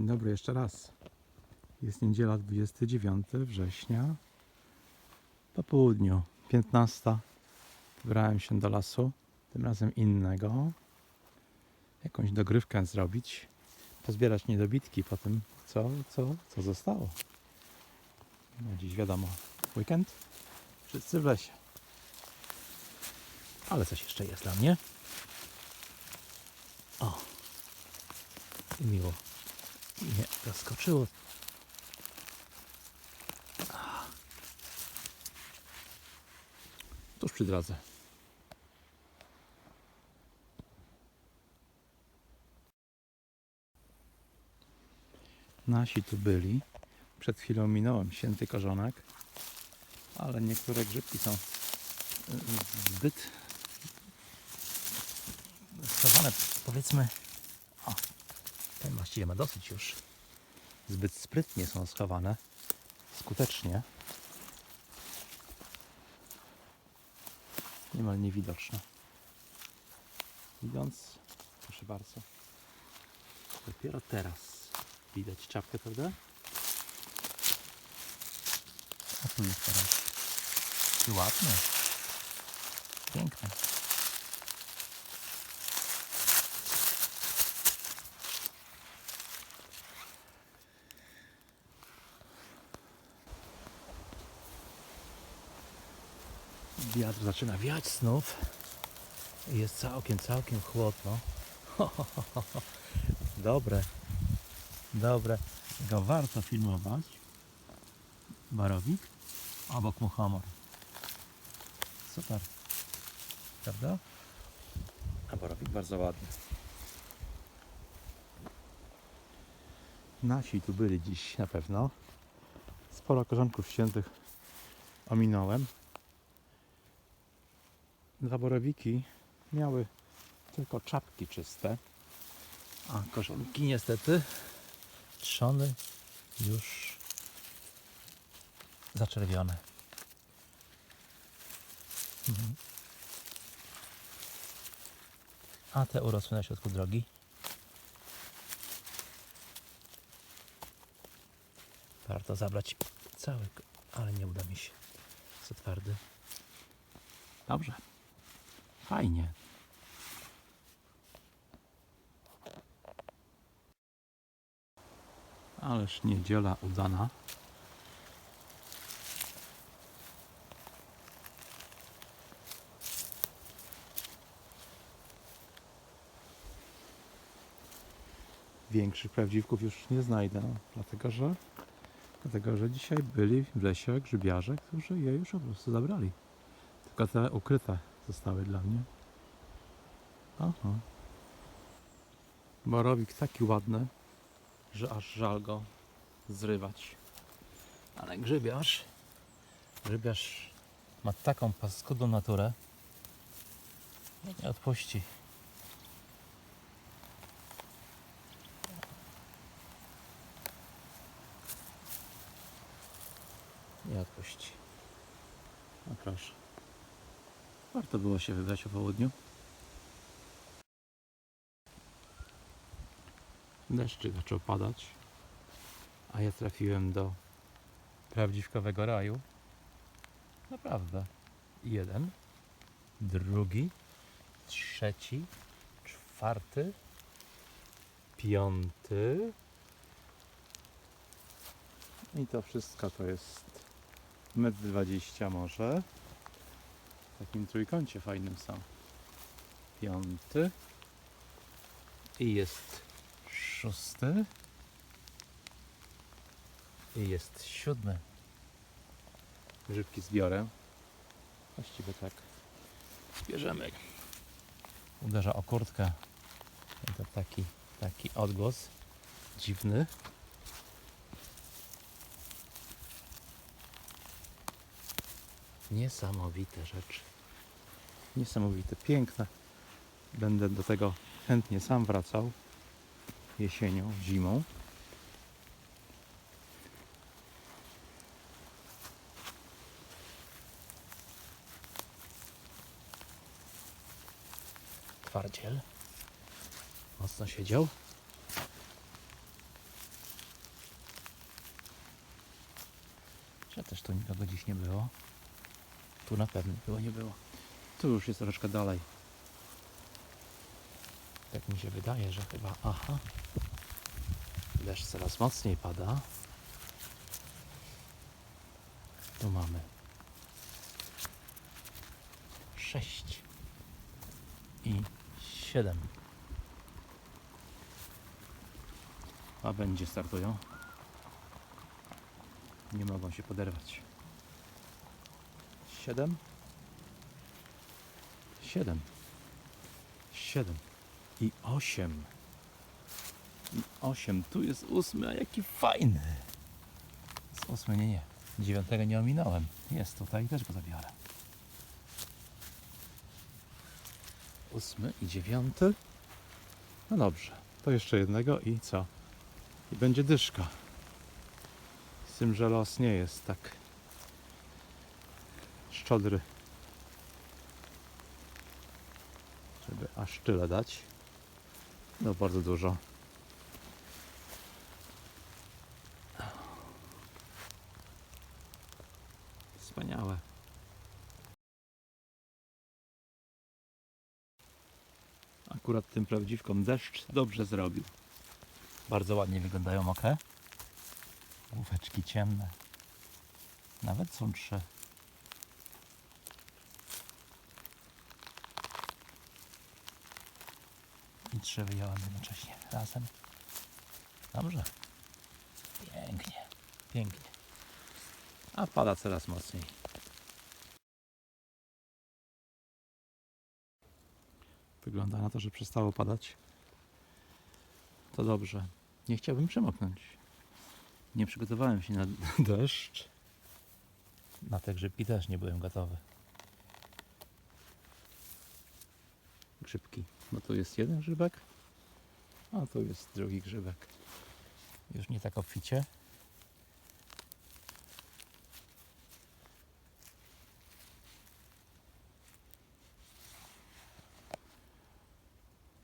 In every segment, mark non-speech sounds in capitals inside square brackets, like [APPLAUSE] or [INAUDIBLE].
Dzień dobry jeszcze raz. Jest niedziela 29 września. Po południu 15. Wybrałem się do lasu, tym razem innego. Jakąś dogrywkę zrobić. Pozbierać niedobitki po tym, co, co, co zostało. No dziś wiadomo, weekend. Wszyscy w lesie. Ale coś jeszcze jest dla mnie. O! I miło mnie zaskoczyło. Tuż przy drodze. Nasi tu byli. Przed chwilą minąłem święty korzonek, ale niektóre grzybki są y, zbyt schowane, powiedzmy, ten właściwie ma dosyć już. Zbyt sprytnie są schowane. Skutecznie. Niemal niewidoczne. Idąc, proszę bardzo. Dopiero teraz widać czapkę, prawda? A tu jest teraz. I ładny. Piękny. Wiatr zaczyna wiać znów. i Jest całkiem, całkiem chłodno. Dobre. Dobre. Go warto filmować. Barowik. Obok muchomor. Super. Prawda? A barowik bardzo ładny. Nasi tu byli dziś na pewno. Sporo korzonków świętych ominąłem. Dwa borowiki miały tylko czapki czyste, a korzonki niestety trzony już zaczerwione. Mhm. A te urosły na środku drogi. Warto zabrać cały, ale nie uda mi się. Co twardy. Dobrze. Fajnie. Ależ niedziela udana. Większych prawdziwków już nie znajdę, no, dlatego że dlatego że dzisiaj byli w lesie grzybiarze, którzy je już po prostu zabrali. Tylko te ukryte zostały dla mnie. Aha. Borowik taki ładny, że aż żal go zrywać. Ale grzybiarz, grzybiarz ma taką paskudną naturę, nie odpuści. Nie odpuści. No proszę. Warto było się wybrać o południu. Deszczyk zaczął padać, a ja trafiłem do prawdziwkowego raju. Naprawdę. Jeden, drugi, trzeci, czwarty, piąty. I to wszystko to jest metr dwadzieścia może. Takim trójkącie fajnym są. Piąty. I jest szósty. I jest siódmy. Grzybki zbiorę. Właściwie tak. Zbierzemy. Uderza o kurtkę. To taki, taki odgłos dziwny. niesamowite rzeczy. Niesamowite, piękne. Będę do tego chętnie sam wracał jesienią, zimą. Twardziel mocno siedział. Że też to nikogo dziś nie było. Tu na pewno było, nie było. Tu już jest troszeczkę dalej. Tak mi się wydaje, że chyba. Aha. Deszcz coraz mocniej pada. Tu mamy sześć i siedem. A będzie startują. Nie mogą się poderwać. Siedem. Siedem. Siedem. I osiem. I osiem. Tu jest ósmy, a jaki fajny. Z ósmy, nie, nie. Dziewiątego nie ominąłem. Jest tutaj, też go zabiorę. Ósmy i dziewiąty. No dobrze. To jeszcze jednego i co? I będzie dyszka. Z tym, że los nie jest tak szczodry. Żeby aż tyle dać. No bardzo dużo. Wspaniałe. Akurat tym prawdziwkom deszcz dobrze zrobił. Bardzo ładnie wyglądają oke. Główeczki ciemne. Nawet są trzy. Trzy wyjąłem jednocześnie razem. Dobrze. Pięknie. Pięknie. A pada coraz mocniej. Wygląda na to, że przestało padać. To dobrze. Nie chciałbym przemoknąć. Nie przygotowałem się na [LAUGHS] deszcz. Na te grzybki też nie byłem gotowy. Grzybki. No tu jest jeden grzybek, a tu jest drugi grzybek. Już nie tak obficie.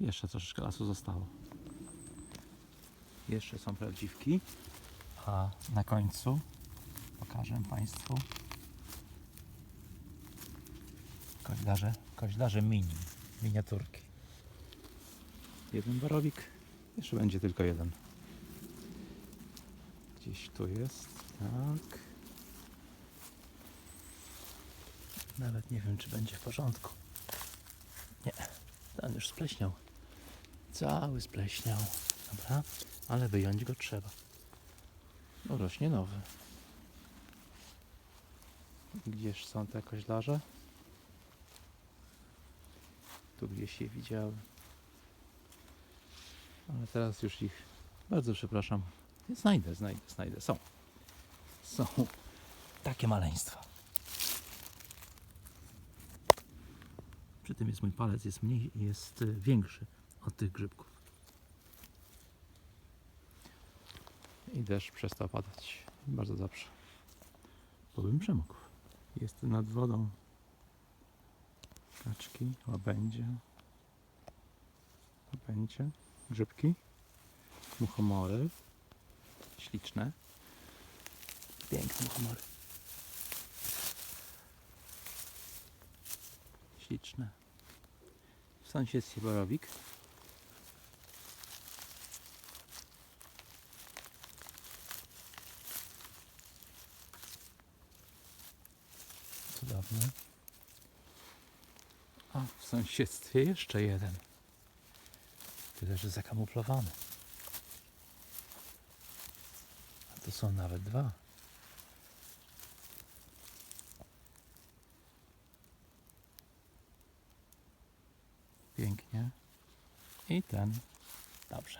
Jeszcze troszeczkę lasu zostało. Jeszcze są prawdziwki. A na końcu pokażę Państwu koźlarze, koźlarze mini, miniaturki. Jeden borowik, jeszcze będzie tylko jeden. Gdzieś tu jest, tak. Nawet nie wiem, czy będzie w porządku. Nie, ten już spleśniał. Cały spleśniał. Dobra, ale wyjąć go trzeba. No rośnie nowy. Gdzież są te koźlarze? Tu gdzieś je widziałem. Ale teraz już ich bardzo przepraszam. Znajdę, znajdę, znajdę. Są. Są takie maleństwa. Przy tym jest mój palec, jest mniej, jest y, większy od tych grzybków. I deszcz przestał padać. Bardzo dobrze. Bo bym przemógł. Jest nad wodą. Kaczki, łabędzie. Łabędzie, grzybki, muchomory. Śliczne. Piękne muchomory. Śliczne. W sąsiedztwie borowik. Cudowny. A w sąsiedztwie jeszcze jeden. Tyle, że zakamuflowany. A tu są nawet dwa. Pięknie. I ten. Dobrze.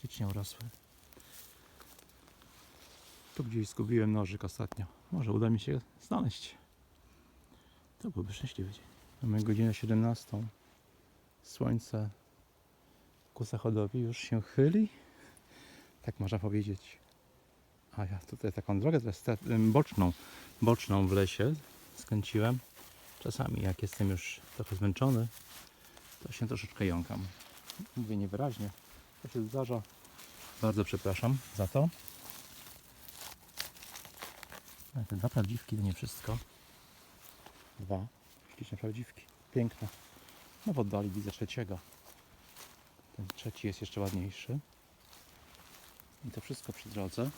Ślicznie urosły. Tu gdzieś zgubiłem nożyk ostatnio. Może uda mi się znaleźć. To byłby szczęśliwy dzień. Mamy godzinę 17. Słońce ku zachodowi już się chyli. Tak można powiedzieć. A ja tutaj taką drogę teraz boczną, boczną w lesie skręciłem. Czasami jak jestem już trochę zmęczony, to się troszeczkę jąkam. mówię niewyraźnie. To się zdarza. Bardzo przepraszam za to. Te dwa prawdziwki to nie wszystko. Dwa śliczne prawdziwki. Piękne. No w oddali widzę trzeciego. Ten trzeci jest jeszcze ładniejszy. I to wszystko przy drodze.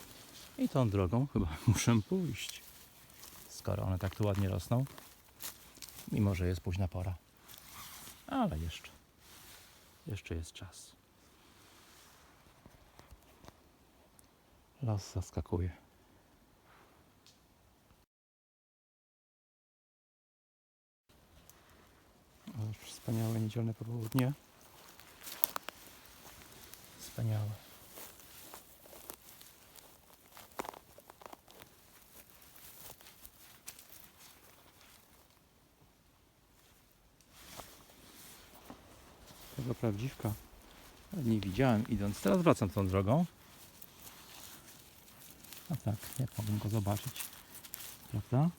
I tą drogą chyba [LAUGHS] muszę pójść. Skoro one tak tu ładnie rosną. Mimo, że jest późna pora. Ale jeszcze. Jeszcze jest czas. Las zaskakuje. Wspaniałe niedzielne popołudnie. Wspaniałe. Tego prawdziwka nie widziałem idąc. Teraz wracam tą drogą. A tak, jak mogłem go zobaczyć? Prawda?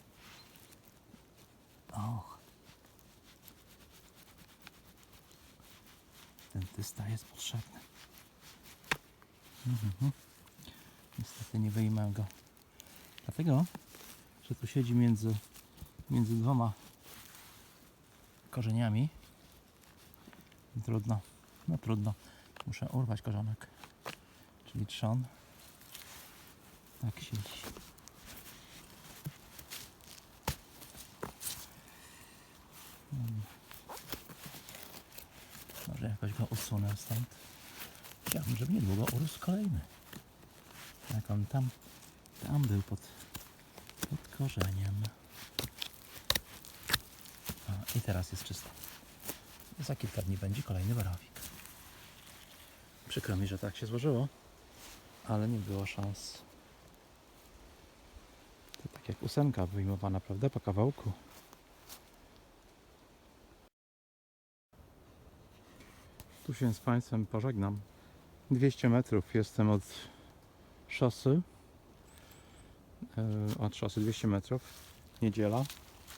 Dentysta jest potrzebny. Mhm. Niestety nie wyjmę go. Dlatego, że tu siedzi między, między dwoma korzeniami. Trudno. No trudno. Muszę urwać korzonek. Czyli trzon. Tak siedzi. Mm. Może usunę stąd. Chciałbym, żeby niedługo urósł kolejny. Jak on tam, tam był pod, pod korzeniem. A, I teraz jest czysto. Za kilka dni będzie kolejny barowik. Przykro mi, że tak się złożyło, ale nie było szans. To tak jak ósemka wyjmowana, prawda, po kawałku. Tu się z Państwem pożegnam. 200 metrów jestem od szosy. Yy, Od szosy 200 metrów. Niedziela.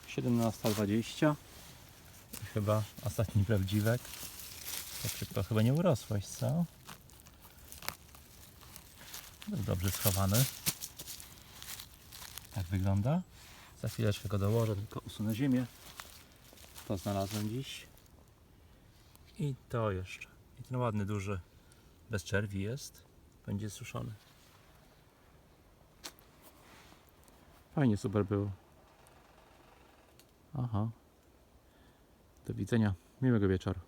17.20. I Chyba ostatni prawdziwek. Tak szybko chyba nie urosłeś, co? Był dobrze schowany. Tak wygląda. Za chwileczkę go dołożę, tylko usunę ziemię. To znalazłem dziś. I to jeszcze. I ten ładny, duży, bez czerwi jest. Będzie suszony. Fajnie, super było. Aha. Do widzenia. Miłego wieczoru.